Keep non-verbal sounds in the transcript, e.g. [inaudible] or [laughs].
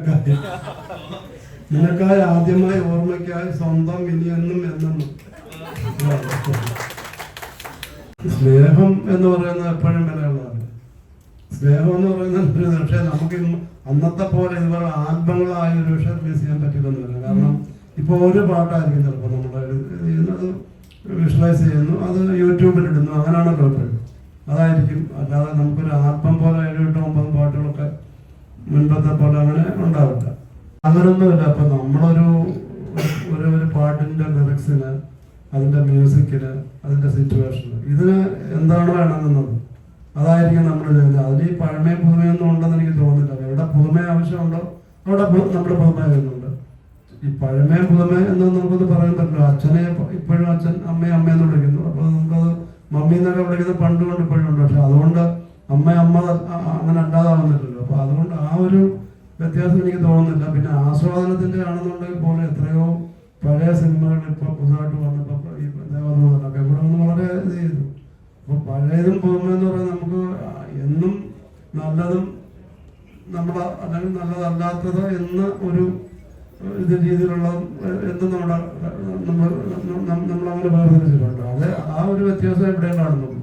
[laughs] നിനക്കായി ആദ്യമായി ഓർമ്മയ്ക്കായി സ്വന്തം ഇനിയെന്നും എന്നെന്നും സ്നേഹം എന്ന് പറയുന്നത് എപ്പോഴും വിലയുള്ളതാണ്. സ്നേഹം എന്ന് പറയുന്നത് പക്ഷേ നമുക്ക് അന്നത്തെ പോലെ ഇതുപോലെ ആൽബങ്ങളായി ഒരു പക്ഷേ റിലീസ് ചെയ്യാൻ പറ്റില്ലെന്ന് പറ്റില്ലെന്നില്ല കാരണം ഇപ്പോൾ ഒരു പാട്ടായിരിക്കും ചിലപ്പോൾ നമ്മുടെ ചെയ്യുന്നത് വിഷ്വലൈസ് ചെയ്യുന്നു അത് യൂട്യൂബിൽ ഇടുന്നു അങ്ങനെയാണല്ലോ ഇപ്പോഴും അതായിരിക്കും. അല്ലാതെ നമുക്കൊരു ആൽബം മുൻപത്തെ പോലെ അങ്ങനെ ഉണ്ടാവില്ല അങ്ങനൊന്നുമില്ല. അപ്പൊ നമ്മളൊരു ഒരു ഒരു പാട്ടിന്റെ ലിറിക്സിന് അതിന്റെ മ്യൂസിക്കിന് അതിന്റെ സിറ്റുവേഷന് ഇതിന് എന്താണ് വേണമെന്നുള്ളത്? അതായിരിക്കും നമ്മൾ ചെയ്യുന്നത് അതിന് ഈ പഴമയും പുതുമയൊന്നും ഉണ്ടെന്ന് എനിക്ക് തോന്നുന്നില്ല. എവിടെ പുതുമ ആവശ്യമുണ്ടോ അവിടെ നമ്മുടെ പുതുമ ചെയ്യുന്നുണ്ട് ഈ പഴമയും പുതുമ എന്ന് നമുക്കത് പറയാൻ പറ്റില്ല. അച്ഛനെ ഇപ്പോഴും അച്ഛൻ അമ്മയെ അമ്മയെന്ന് വിളിക്കുന്നു. അപ്പോൾ നമുക്കത് മമ്മി എന്നൊക്കെ വിളിക്കുന്നത് പണ്ട് കൊണ്ട് ഇപ്പോഴും ഉണ്ട്. പക്ഷെ അതുകൊണ്ട് അമ്മ അമ്മ അങ്ങനെ ആ ഒരു വ്യത്യാസം എനിക്ക് തോന്നുന്നില്ല. പിന്നെ ആസ്വാദനത്തിന്റെ ആണെന്നുണ്ടെങ്കിൽ പോലെ എത്രയോ പഴയ സിനിമകൾ ഇപ്പൊ പുതുതായിട്ട് വന്നപ്പോ ഈ ദേവദൂതനൊക്കെ ഇവിടെ വന്ന് വളരെ ഇത് ചെയ്തു. അപ്പൊ പഴയതും പുതുമെന്ന് പറയുന്നത് നമുക്ക് എന്നും നല്ലതും നമ്മുടെ അല്ലെങ്കിൽ നല്ലതല്ലാത്തത് എന്ന ഒരു ഇത് രീതിയിലുള്ള എന്തും നമ്മുടെ നമ്മൾ നമ്മളങ്ങനെ വേർതിരിച്ചിട്ടുണ്ട്. അത് ആ ഒരു വ്യത്യാസം എവിടെയും കാണുന്നുള്ളൂ.